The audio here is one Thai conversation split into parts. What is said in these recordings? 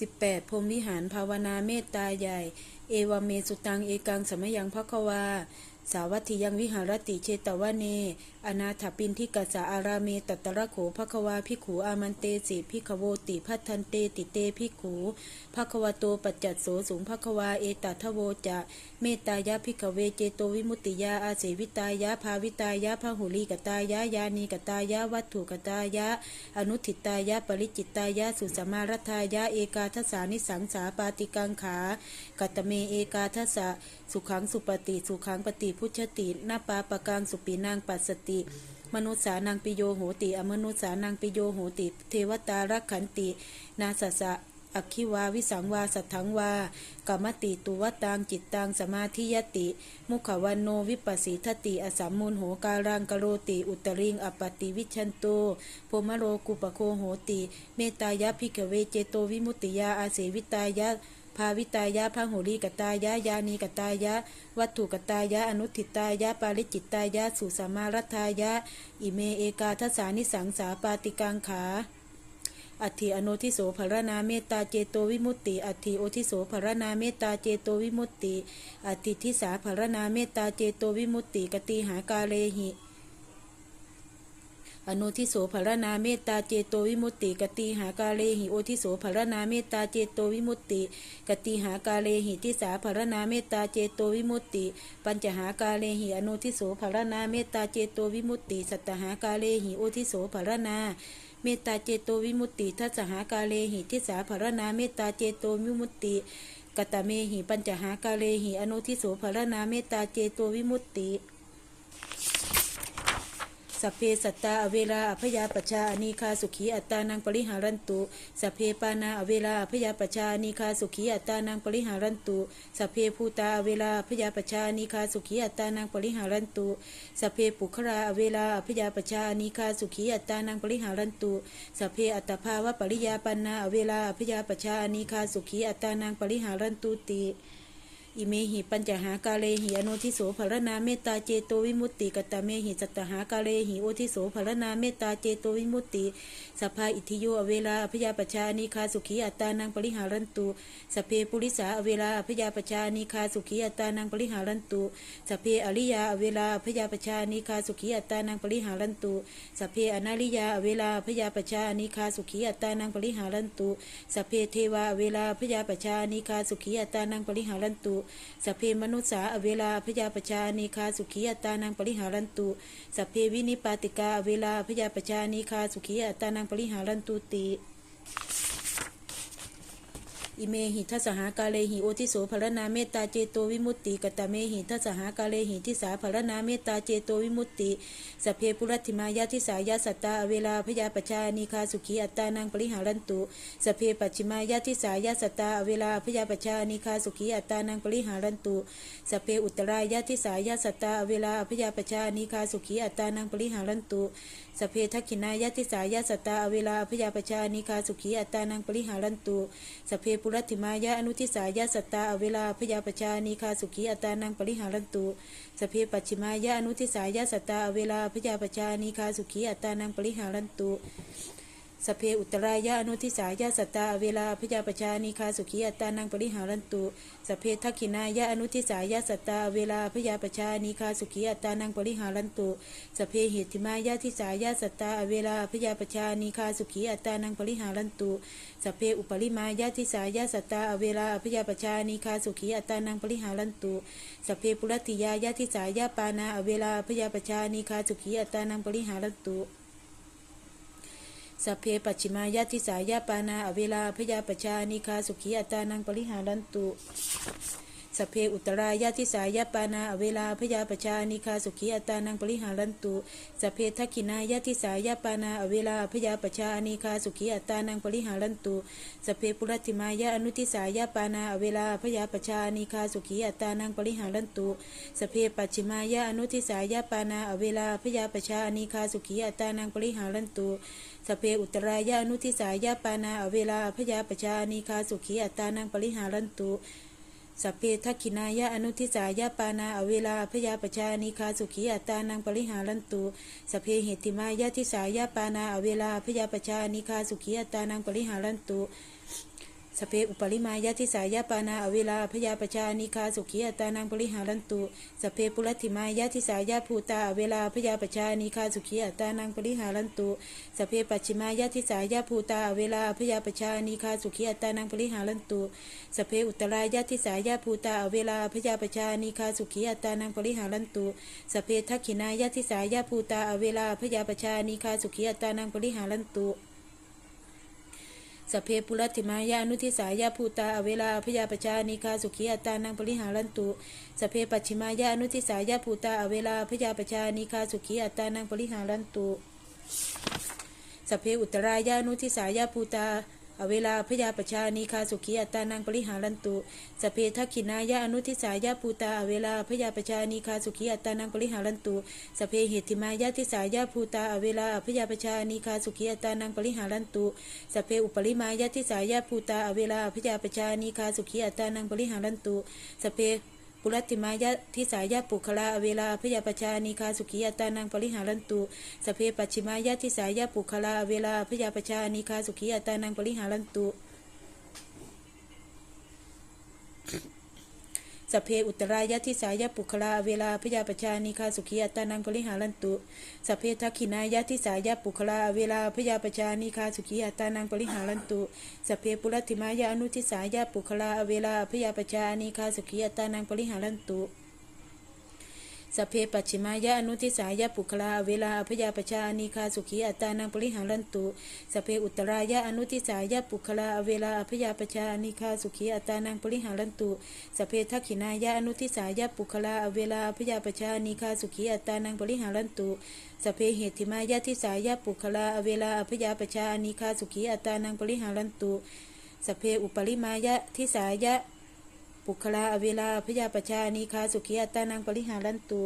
18พรมวิหารภาวนาเมตตาใหญ่ เอวเมสุตังเอกังสมยังพะควาสาวัตถิยังวิหารติเชตวเน อนาถปินทิกัสสะอาราเมตัตตระโขภควาพิขูอามันเตสิพิขโวติพัทันเตติเตพิขูภควโตปัจจัตโสสูงภควาเอตัทโวจะเมตายะพิขเวเจโตวิมุตติยาอาเสวิตายะภาวิตายะพหุลีกตายะยานีกตายะวัตถุกตายะ อนุทิตายะปริจิตายะสุสมารัทายะเอกาทัสานิสังสาปาติกังขา กัตเมเอกาทัสสะสุขังสุปฏิสุขังปฏิพุชตินาปาปกังสุปีนางปัสสติ มนุษสานังปิโยโหติ อมนุษสานังปิโยโหติ เทวตารักขันติ นาสสะอักขิวาวิสังวาสัทธังวากรรมติตุวตังจิตตังสมาธิยติ มุขวันโนวิปัสสิทติอสัมมูลโหการังกโรติ อุตริงอปติวิชันโตโพมโรกุปโคโหติ เมตตายะพิกเวเจโตวิมุตติยาอาเสวิตายะ ภาวิตายะพังหุลีกตายะยานีกตายะ วัตถุกตายะ อนุทิตายะ ปาริจิตตายะ สุสามารัทายะ อิเมเอกาทสานิสังสาปาติกังขาอัตถิอโนทิโสภรนาเมตตาเจโตวิมุตติอัตถิโอทิโสภรนาเมตตาเจโตวิมุตติอัติทิสาภรนาเมตตาเจโตวิมุตติกติหากาเลหิ อนุทิโสภรนาเมตตาเจโตวิมุตติ กติหากาเลหิโอทิโสภรนาเมตตาเจโตวิมุตติ กติหากาเลหิทิสาภรนาเมตตาเจโตวิมุตติ ปัญจหากาเลหิอนุทิโสภรนาเมตตาเจโตวิมุตติ สัตหากาเลหิโอทิโสภรนาเมตตาเจโตวิมุตติทัสหากาเลหิทิสาภรนาเมตตาเจโตวิมุตติกตเมหิปัญจหากาเลหิอนุทิโสภรนาเมตตาเจโตวิมุตติ สัพเพสัตตาอเวลาอภยาปชาอนีคาสุขีอัตตานังปริหารันตุสัพเพปานาอเวลาอภยาปชาอนีคาสุขีอัตตานังปริหารันตุสัพเพภูตาอเวลาอภยาปชาอนีคาสุขีอัตตานังปริหารันตุสัพเพปุคราอเวลาอภยาปชาอนีคาสุขีอัตตานังปริหารันตุสัพเพอัตภาวะปริยาปันนาอเวลาอภยาปชาอนีคาสุขีอัตตานังปริหารันตุติ อิเมหิปัญจหากาเลหิอนุทิโสภรนาเมตตาเจโตวิมุตติกตเมหิสัตหากาเลหิโอทิโสภรนาเมตตาเจโตวิมุตติสภาอิทิโยอเวลาอพยาปชานิคาสุขีอัตตานังปริหารันตุสเพปุริสาอเวลาอพยาปชานิคาสุขีอัตตานังปริหารันตุสเพอริยาอเวลาอพยาปชานิคาสุขีอัตตานังปริหารันตุสเพอนาริยาอเวลาอพยาปชานิคาสุขีอัตตานังปริหารันตุสเพเทวาอเวลาอพยาปชานิคาสุขีอัตตานังปริหารันตุสพเพมนุษสาอเวลาพยาปชานิคาสุขีอัตานังปริหารันตุสัพเพวินิปาติกาอเวลาพยาปชานิคาสุขีอัตตานังปริหารันตุติ อิเมหิทัสหากาเลหิโอทิโสภรนาเมตตาเจโตวิมุตติกตเมหิทัสหากาเลหิทิสาภรนาเมตตาเจโตวิมุตติสพเพปุรัติมายาทิสายาสัตตาเวลาพยาปชานิคาสุขีอัตตานังปริหารันตุสพเพปัจฉิมายาทิสายาสัตตาเวลาพยาปชานิคาสุขีอัตตานังปริหารันตุสพเพอุตรายาทิสายาสัตตาเวลาพยาปชานิคาสุขีอัตตานังปริหารันตุสพเพทักขินายาทิสายาสัตตาเวลาพยาปชานิคาสุขีอัตตานังปริหารันตุสพเพปุรัติมายาอนุทิสายาสัตตาอเวลาพยาปชานีคาสุขีอัตานังปริหารันตุสพเพปัชิมายาอนุทิสายาสัตตาอเวลาพยาปชานีคาสุขีอัตตานังปริหารันตุ สเพอุตรายาอนุทิสายาสัตตาเวลาพยาปชานิคาสุขีอัตตานังปริหารันตุสเพทักขินายาอนุทิสายาสัตตาเวลาพยาปชานิคาสุขีอัตตานังปริหารันตุสเพเหติมายาทิสายาสัตตาเวลาพยาปชานิคาสุขีอัตตานังปริหารันตุสเพอุปริมายาทิสายาสัตตาเวลาพยาปชานิคาสุขีอัตตานังปริหารันตุสเพปุรติยายาทิสายาปานาเวลาพยาปชานิคาสุขีอัตตานังปริหารันตุ สัพเพปัจฉิมายาทิสายาปานาอเวลาพยาปชานิคาสุขีอัตตานังปริหารันตุ สเพอุตรายาทิสายาปานาอเวลาพยาปชานิคาสุขีอัตานังปริหารันตุสเพทักขินายาทิสายาปานาอเวลาพยาปชานิคาสุขีอัตานังปริหารันตุสัพเพปุรัติมายาอนุทิสายาปานาอเวลาพยาปชานิคาสุขีอัตานังปริหารันตุสเพปัจฉิมายาอนุทิสายาปานาอเวลาพยาปชานิคาสุขีอัตานังปริหารันตุสเพอุตรายานุทิสายาปานาอเวลาพยาปชานิคาสุขีอัตานังปริหารันตุ สัพเพทักขินายาอนุทิสายาปานาอเวลาพยาปชานิคาสุขีอัตตานังปริหารันตุสัพเพเหติมายาทิสายาปานาอเวลาพยาปชานิคาสุขีอัตตานังปริหารันตุ สเพอุปริมายะทิสายาปานาอเวลาพยาปชานิคาสุขีอัตานังปริหารันตุสเพปุรัติมายะทิสายาภูตาอเวลาพยาปชานิคาสุขีอัตานังปริหารันตุสเพปัจฉิมายะทิสายาภูตาอเวลาพยาปชานิคาสุขีอัตานังปริหารันตุสเพอุตรายะทิสายาภูตาอเวลาพยาปชานิคาสุขีอัตานังปริหารันตุสเพทักขินายะทิสายาภูตาอเวลาพยาปชานิคาสุขีอัตานังปริหารันตุ สเพปุรติมายานุทิสายาภูตาอเวลาพยาปชานิคาสุขีอัตานังปริหารันตุสเพปัชิมายานุทิสายาภูตาอเวลาพยาปชานิคาสุขีอัตานังปริหารันตุสเพอุตรายานุทิสายาภูตา อเวลาพยาปชานิคาสุขีอัตตานังปริหารันตุสเพทขินายาอนุทิสายาภูตาอเวลาพยาปชานิคาสุขีอัตตานังปริหารันตุสเพเหติมายาทิสายาภูตาอเวลาพยาปชานิคาสุขีอัตตานังปริหารันตุสเพอุปริมายะทิสายาภูตาอเวลาพยาปชานิคาสุขีอัตตานังปริหารันตุสเพ ปุรัติมายะทิสายาปุคลาเวลาพยาปชานิคาสุขีอัตานังปริหารันตุสเพปัชิมายะทิสายาปุคลาเวลาพยาปชานิคาสุขีอัตตานังปริหารันตุ สเพอุตรายะทิสายะปุคลาเวลาพยาปชานิคาสุขีอัตานังปริหารันตุสเพทักขินายะทิสายะปุคลาเวลาพยาปชานิคาสุขีอัตานังปริหารันตุสเพปุรัติมายะอนุทิสายะปุคลาเวลาพยาปชานิคาสุขีอัตตานังปริหารันตุ สเพปัจฉิมายะอนุทิสายะปุคลาเวลาพยาปชานิคาสุขีอัตตานังปริหารันตุสเพอุตรายะอนุทิสายะปุคลาเวลาพยาปชานิคาสุขีอัตตานังปริหารันตุสเพทักขินายะอนุทิสายะปุคลาเวลาพยาปชานิคาสุขีอัตตานังปริหารันตุสเพเหติมายะทิสายะปุคลาเวลาพยาปชานิคาสุขีอัตตานังปริหารันตุสเพอุปริมายะทิสายะ ปุคลาเวลาพยาปชานิคาสุขีอัตตานังปริหารันตุ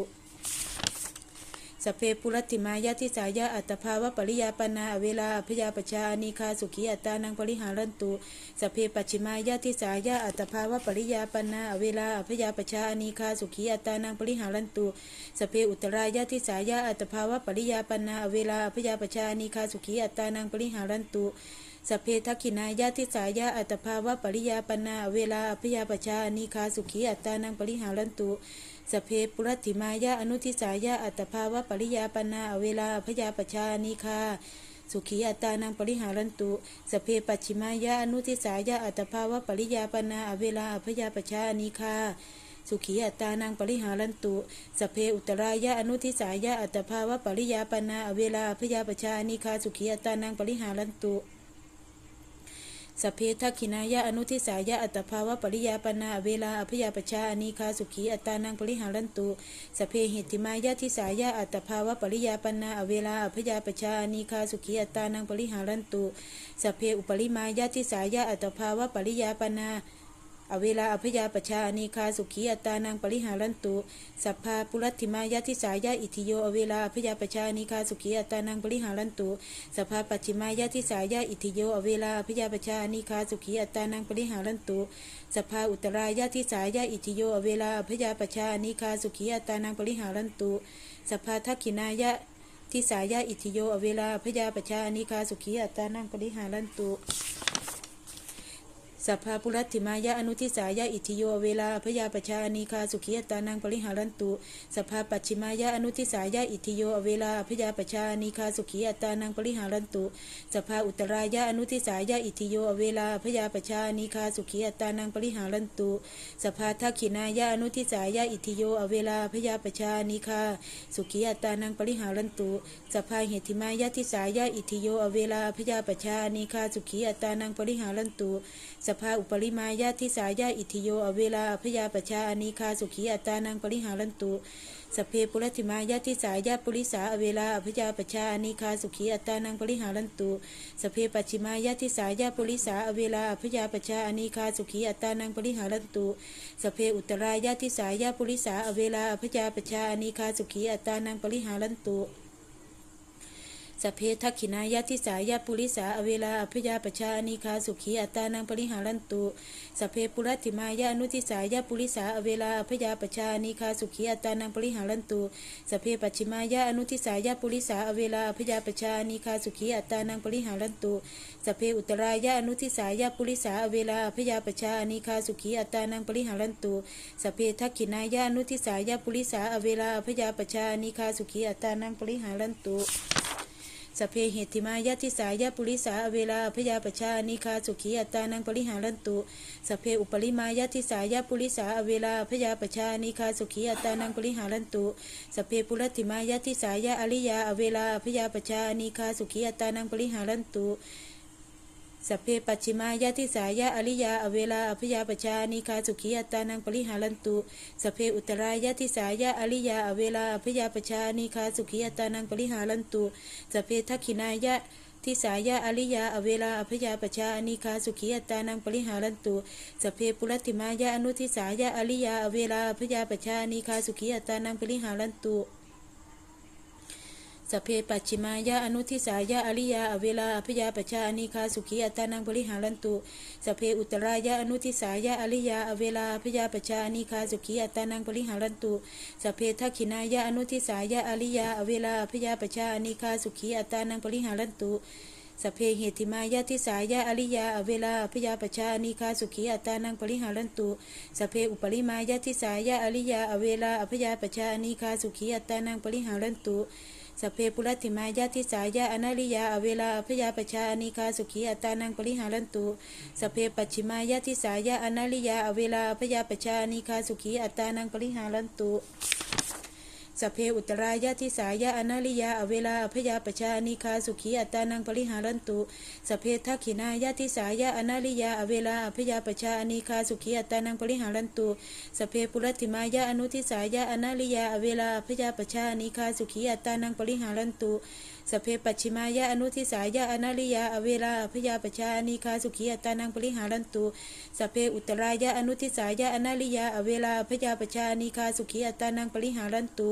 สเพปุรติมายะทิสายะอัตภาวะปริยาปนาเวลาพยาปชานิคาสุขีอัตตานังปริหารันตุสเพปัจฉิมายะทิสายะอัตภาวะปริยาปนาเวลาพยาปชานิคาสุขีอัตตานังปริหารันตุสเพอุตรายะทิสายะอัตภาวะปริยาปนาเวลาพยาปชานิคาสุขีอัตตานังปริหารันตุ สเพทักขินายะทิสายะอัตภาวะปริยาปนาเวลาพยาปชานิคาสุขีอัตตานังปริหารันตุสเพปุรติมายะอนุทิสายะอัตภาวะปริยาปนาเวลาพยาปชานิคาสุขีอัตานังปริหารันตุสเพปัจฉิมายะอนุทิสายะอัตภาวะปริยาปนาเวลาพยาปชานิคาสุขีอัตานังปริหารันตุสเพอุตรายะอนุทิสายะอัตภาวะปริยาปนาเวลาพยาปชานิคาสุขีอัตตานังปริหารันตุ สเพทักขินายะอนุทิสายะอัตภาวะปริยาปนาเวลาอภยาปชาอนีคาสุขีอัตานังปริหารันตุสพเพหิติมายะทิสายะอัตภาวะปริยาปนาเวลาอภยาปชาอนีคาสุขีอัตานังปริหารันตุสเพอุปริมายะทิสายะอัตภาวะปริยาปนา อเวลาอภยาปชาอนีคาสุขีอัตานังปริหารันตุ สัพพาปุรัติมายะทิสายะอิทิโยอเวลาอภยาปชาอนีคาสุขีอัตานังปริหารันตุสภาปัจฉิมายะทิสายะอิทิโยอเวลาอพยาปชานิคาสุขีอัตานังปริหารันตุสภาอุตรายะทิสายะอิทิโยอเวลาอพยาปชานิคาสุขีอัตานังปริหารันตุสภาทักขินายะทิสายะอิทิโยอเวลาพยาปชานิคาสุขีอัตตานังปริหารันตุ สัพพาปุรัติมายะอนุทิสายะอิทิโยเวลาพยาปชานีคาสุขียตานังปริหารันตุสัพพาปัจฉิมายะอนุทิสายะอิทิโยเวลาพยาปชานีคาสุขียตานังปริหารันตุสัพพาอุตรายะอนุทิสายะอิทิโยเวลาพยาปชานีคาสุขียตานังปริหารันตุสัพพาทักขินายะอนุทิสายะอิทิโยเวลาพยาปชานีคาสุขียตานังปริหารันตุสัพพาเหติมายะทิสายะอิทิโยเวลาพยาปชานีคาสุขียตานังปริหารันตุสภาอุปริมายาทิสายาอิทิโย อเวลาอพยาปชาอนีคาสุขีอัตานังปริหารันตุสเพปุรติมายาทิสายาปุริสาอเวลาอพยาปชาอนีคาสุขีอัตานังปริหารันตุสเพปัจฉิมายาทิสายาปุริสาอเวลาอพยาปชาอนีคาสุขีอัตานังปริหารันตุสเพอุตรายาทิสายาปุริสาอเวลาอพยาปชาอนีคาสุขีอัตตานังปริหารันตุ สสพเพทักขินายะทิสายะปุริสาอเวลาอภยาปชาอนิคาสุขีอัตตานังปริหารันตุสเพปุรัติมายะอนุทิสายะปุริสาอเวลาอภยาปชาอนิคาสุขีอัตตานังปริหารันตุสเพปัจฉิมายะอนุทิสายะปุริสาอเวลาอภยาปชาอนิคาสุขีอัตตานังปริหารันตุสเพอุตรายะอนุทิสายะปุริสาอเวลาอภยาปชาอนิคาสุขีอัตตานังปริหารันตุสเพทักขินายะอนุทิสายะปุริสาอเวลาอภยาปชาอนิคาสุขีอัตตานังปริหารันตุ สเพเหติมายาทิสายาปุริสาอเวลาพยาปชานิคาสุขีอัตตานังปริหารันตุสเพอุปริมายาทิสายาปุริสาอเวลาพยาปชานิคาสุขีอัตตานังปริหารันตุสเพปุรติมายาทิสายาอริยาอเวลาพยาปชานิคาสุขีอัตตานังปริหารันตุ สัพเพปัจฉิมายะทิสายะอริยาอเวลาอภยาปชานิคาสุขีอัตตานังปริหารันตุสัพเพอุตรายะทิสายะอริยาอเวลาอภยาปชานิคาสุขีอัตตานังปริหารันตุสัพเพทักขินายะทิสายะอริยาอเวลาอภยาปชานิคาสุขีอัตตานังปริหารันตุสัพเพปุรติมายะอนุทิสายะอริยาอเวลาอภยาปชานิคาสุขีอัตตานังปริหารันตุ สเพปัจฉิมายะอนุทิสายะอริยาอเวลาอภยาปชาอนิคาสุขีอัตานังบริหารันตุสเพอุตรายะอนุทิสายะอริยาอเวลาอภยาปชาอนิคาสุขีอัตานังบริหารันตุสเพทักขินายะอนุทิสายะอริยาอเวลาอภยาปชาอนิคาสุขีอัตานังบริหารันตุสเพเหติมายะทิสายะอริยาอเวลาอภยาปชาอนิคาสุขีอัตานังบริหารันตุสเพอุปริมายะทิสายะอริยาอเวลาอภยาปชาอนิคาสุขีอัตตานังบริหารันตุ สเพปุรติมายาทิสายาอนาริยาอเวลาอพยาปชาอนิคาสุขีอัตตานังปริหารันตุสเพปัจฉิมายาทิสายาอนาริยาอเวลาอพยาปชาอนิคาสุขีอัตตานังปริหารันตุ สเพอุตรายะทิสายะอนาริยาอเวลาอภยาปชาอนิคาสุขีอัตานังปริหารันตุสเพทักขินายะทิสายะอนาริยาอเวลาอภยาปชาอนิคาสุขีอัตานังปริหารันตุสเพปุรติมายะอนุทิสายะอนาริยาอเวลาอภยาปชาอนิคาสุขีอัตตานังปริหารันตุ สเพปัชิมายะอนุทิสายะอนาริยาอเวลาอภยาปชาอนิคาสุขีอัตานังปริหารันตุสเพอุตรายะอนุทิสายะอนาริยาอเวลาอภยาปชาอนิคาสุขีอัตานังปริหารันตุ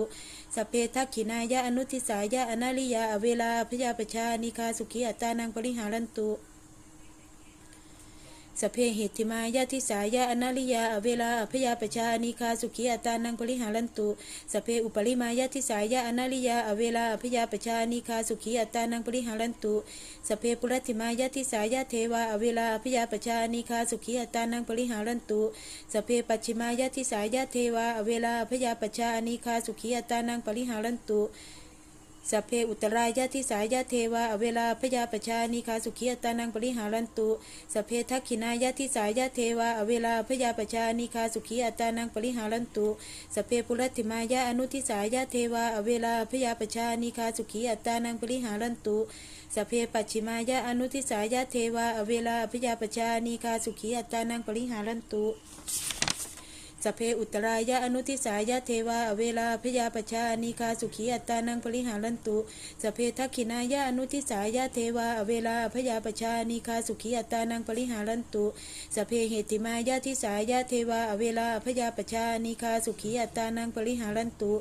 สเพทักขินายะอนุทิสายะอนาริยาอเวลาอภยาปชาอนิคาสุขีอัตานังปริหารันตุ สเพเหติมายะทิสายะอนาริยาอเวลาอภยาปชาอนิคาสุขีอัตานังปริหารันตุสเพอุปริมายะทิสายะอนาริยาอเวลาอภยาปชาอนิคาสุขีอัตานังปริหารันตุสเพปุรติมายะทิสายะเทวาอเวลาอภยาปชาอนิคาสุขีอัตานังปริหารันตุสเพปัจฉิมายะทิสายะเทวาอเวลาอภยาปชาอนิคาสุขีอัตตานังปริหารันตุ สัพเพอุตรายะทิสายะเทวาอเวลาพยาปชานิคาสุขีอัตตานังปริหารันตุสัพเพทักขินายะทิสายะเทวาอเวลาพยาปชานิคาสุขีอัตตานังปริหารันตุสัพเพปุรติมายะอนุทิสายะเทวาอเวลาพยาปชานิคาสุขีอัตตานังปริหารันตุสัพเพปัจฉิมายะอนุทิสายะเทวาอเวลาพยาปชานิคาสุขีอัตตานังปริหารันตุ สเพอุตรายะอนุทิสายะเทวาอเวลาพยาปชานิคาสุขีอัตตานังปริหารันตุสัพเพทักขินายะอนุทิสายะเทวาอเวลาพยาปชานิคาสุขีอัตตานังปริหารันตุสเพเหติมายะทิสายะเทวาอเวลาพยาปชานิคาสุขีอัตตานังปริหารันตุ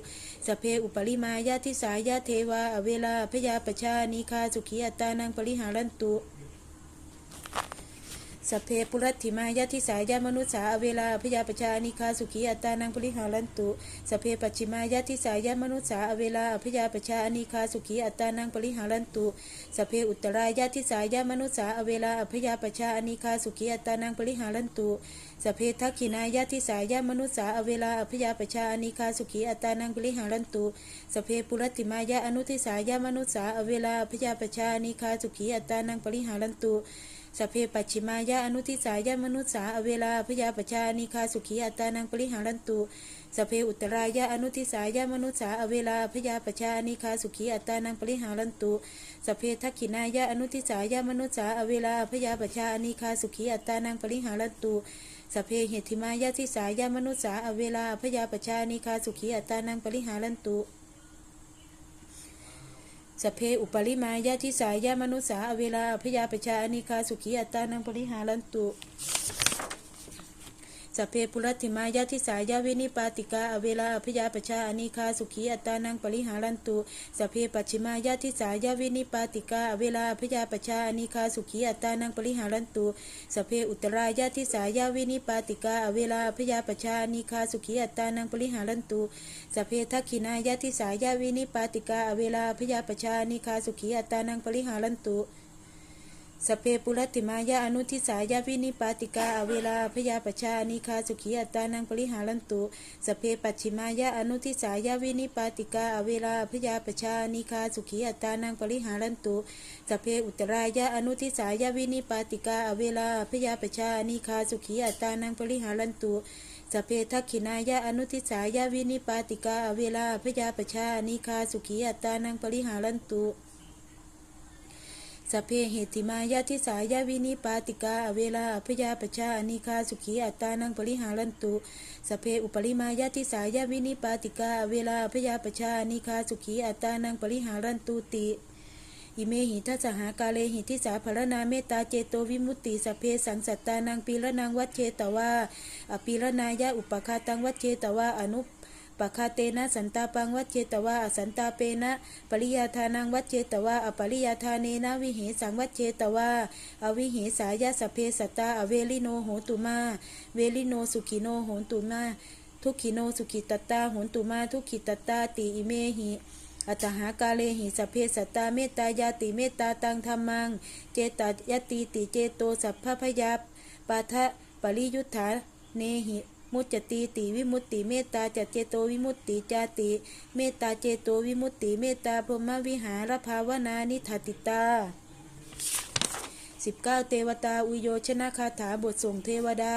สเพอุปริมายะทิสายะเทวาอเวลาพยาปชานิคาสุขีอัตตานังปริหารันตุ สเพปุรัตถิมายะทิสายะมนุษสาอเวลาพยาปชานิคาสุขีอัตตานังปริหารันตุสเพปัจฉิมายะทิสายะมนุษสาอเวลาพยาปชานิคาสุขีอัตตานังปริหารันตุสเพอุตรายะทิสายะมนุษสาอเวลาพยาปชานิคาสุขีอัตตานังปริหารันตุสเพทักขินายะทิสายะมนุษสาอเวลาพยาปชานิคาสุขีอัตตานังปริหารันตุสเพปุรัตถิมายะอนุทิสายะมนุษสาอเวลาพยาปชานิคาสุขีอัตตานังปริหารันตุ สเพปัจฉิมายะอนุทิสายะมนุษสาอเวลาพยาปชานิคาสุขีอัตานังปริหารันตุสเพอุตรายะอนุทิสายะมนุษสาอเวลาพยาปชานิคาสุขีอัตานังปริหารันตุสเพทักขินายะอนุทิสายะมนุษสาอเวลาพยาปชานิคาสุขีอัตานังปริหารันตุสเพเหติมายะทิสายะมนุษสาอเวลาพยาปชานิคาสุขีอัตตานังปริหารันตุ สเพอุปริมายาทิสายามนุษสาอเวลาพยาปชาอนิคาสุขีอัตตานังปริหารันตุ สัพเพปุรัติมายาทิสายาวินิปาติกาอเวลาอภิยาปชาอนิคาสุขีอัตานังปริหารันตุสัพเพปัจฉิมายาทิสายาวินิปาติกาอเวลาอภิยาปชาอนิคาสุขีอัตานังปริหารันตุสัพเพอุตรายาทิสายาวินิปาติกาอเวลาอภิยาปชาอนิคาสุขีอัตานังปริหารันตุสัพเพทักขินายาทิสายาวินิปาติกาอเวลาอภิยาปชาอนิคาสุขีอัตตานังปริหารันตุ สเพปุรติมายาอนุทิสายาวินิปาติกาอเวลาพยาปชานิคาสุขีอัตานังปริหารันตุสเพปัจฉิมายาอนุทิสายาวินิปาติกาอเวลาพยาปชานิคาสุขีอัตานังปริหารันตุสเพอุตรายาอนุทิสายาวินิปาติกาอเวลาพยาปชานิคาสุขีอัตานังปริหารันตุสเพทักขินายาอนุทิสายาวินิปาติกาอเวลาพยาปชานิคาสุขีอัตตานังปริหารันตุ สเพเหติมายาทิสายาวินิปาติกาอเวลาอพยาปชาอนิคาสุขีอัตตานังปริหารันตุสเพอุปริมายาทิสายาวินิปาติกาอเวลาอพยาปชาอนิคาสุขีอัตตานังปริหารันตุติอิเมหิทัสหากาเลหิทิสาภรณาเมตตาเจโตวิมุตติสเพสังสัตตานังปีละนังวัชเชตวาอปีละนายะอุปคาตังวัชเชตวาอนุ ปะคาเตนะสันตาปังวัชเชตวาอสันตาเปนะปริยาทานังวัชเชตวาอปริยาทาเนนะวิเหสังวัชเชตวาอวิเหสายาสเพสตาอเวลิโนโหตุมา เวลิโนสุขิโนโหตุมาทุกขิโนสุขิตตตาโหตุมาทุกขิตตตาติอิเมหิอัตหากาเลหิสเพสตตาเมตตายาติเมตตาตังธรรมัง เจตายติติเจโตสัพพพยาปาทะปริยุทธาเนหิ มุจจติติวิมุตติเมตตาจัตเจโตวิมุตติจาติ เมตตาเจโตวิมุตติเมตตาพรหมวิหารภาวนานิทัติตา 19 เทวตาอุโยชนะคาถาบทส่งเทวดา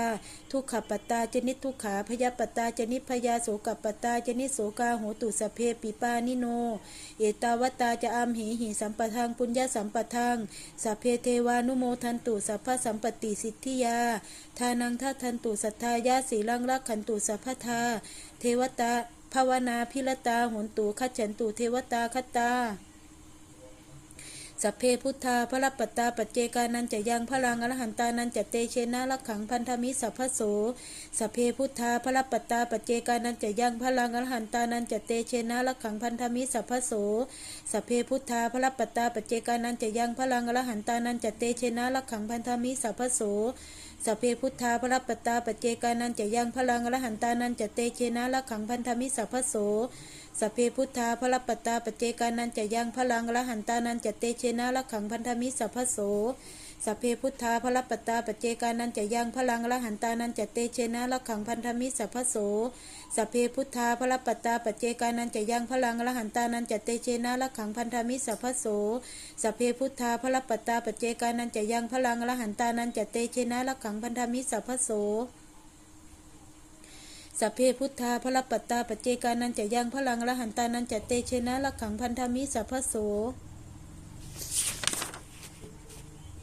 ทุกขปัตตาจนิทุกขาพยาปัตตาจนิพยาโสกปัตตาจนิโสกาโหตุสพเพปิปานิโน เอตาวตาจะอัมเหหิสัมปทังปุญญาสัมปทังสัพเพเทวานุโมทันตุสัพพสัมปติสิทธิยาทานังทัทันตุสัทธายาสีลังรักขันตุสัพพทา เทวตาภาวนาพิรตาโหนตุขัจฉันตุเทวตาคตา สัพเพพุทธาพระปัตตาปัจเจกานันจะยังพลังอรหันตานันจะเตเชนะลักขังพันธมิสัพพโสสัพเพพุทธาพระปัตตาปัจเจกานันจะยังพลังอรหันตานันจะเตเชนะลักขังพันธมิสัพพโสสัพเพพุทธาพระปัตตาปัจเจกานันจะยังพลังอรหันตานันจะเตเชนะลักขังพันธมิสัพพโสสัพเพพุทธาพระปัตตาปัจเจกานันจะยังพลังอรหันตานันจะเตเชนะลักขังพันธมิสัพพโส สัพเพพุทธาพระปัตตาปเจกานันจะยังพลังละหันตานันจะเตเชนะละขังพันธมิสัพพโสสัพเพพุทธาพระปัตตาปเจกานันจะยังพลังละหันตานันจะเตเชนะละขังพันธมิสัพพโสสัพเพพุทธาพระปัตตาปเจกานันจะยังพลังละหันตานันจะเตเชนะละขังพันธมิสัพพโสสัพเพพุทธาพระปัตตาปเจกานันจะยังพลังละหันตานันจะเตเชนะละขังพันธมิสัพพโส สัพเพพุทธาพระปัตตาปัจเจกานันจะยังพลังละหันตานันจะเตเชนะละขังพันธมิสัพพโส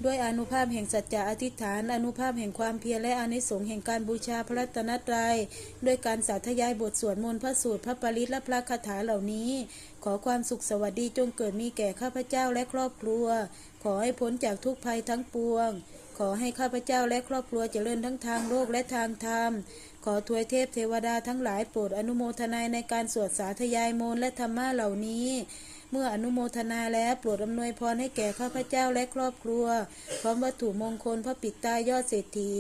ด้วยอนุภาพแห่งสัจจะอธิษฐาน อนุภาพแห่งความเพียรและอนิสงส์แห่งการบูชาพระรัตนตรัยด้วยการสาธยายบทสวดมนต์พระสูตรพระปริตและพระคาถาเหล่านี้ ขอความสุขสวัสดีจงเกิดมีแก่ข้าพเจ้าและครอบครัว ขอให้พ้นจากทุกภัยทั้งปวง ขอให้ข้าพเจ้าและครอบครัวเจริญทั้งทางโลกและทางธรรม ขอทวยเทพเทวดาทั้งหลายโปรดอนุโมทนาในการสวดสาธยายมนและธรรมะเหล่านี้ เมื่ออนุโมทนาแล้วโปรดอำนวยพรให้แก่ข้าพเจ้าและครอบครัว พร้อมวัตถุมงคลพระปิดตายอดเศรษฐี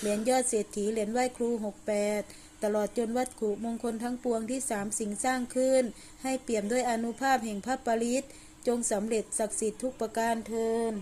เหรียญยอดเศรษฐีเหรียญไหว้ครูหกแปดตลอดจนวัตถุมงคลทั้งปวงที่สามสิ่งสร้างขึ้น ให้เปี่ยมด้วยอนุภาพแห่งพระปริตจงสำเร็จศักดิ์สิทธิ์ทุกประการเทิน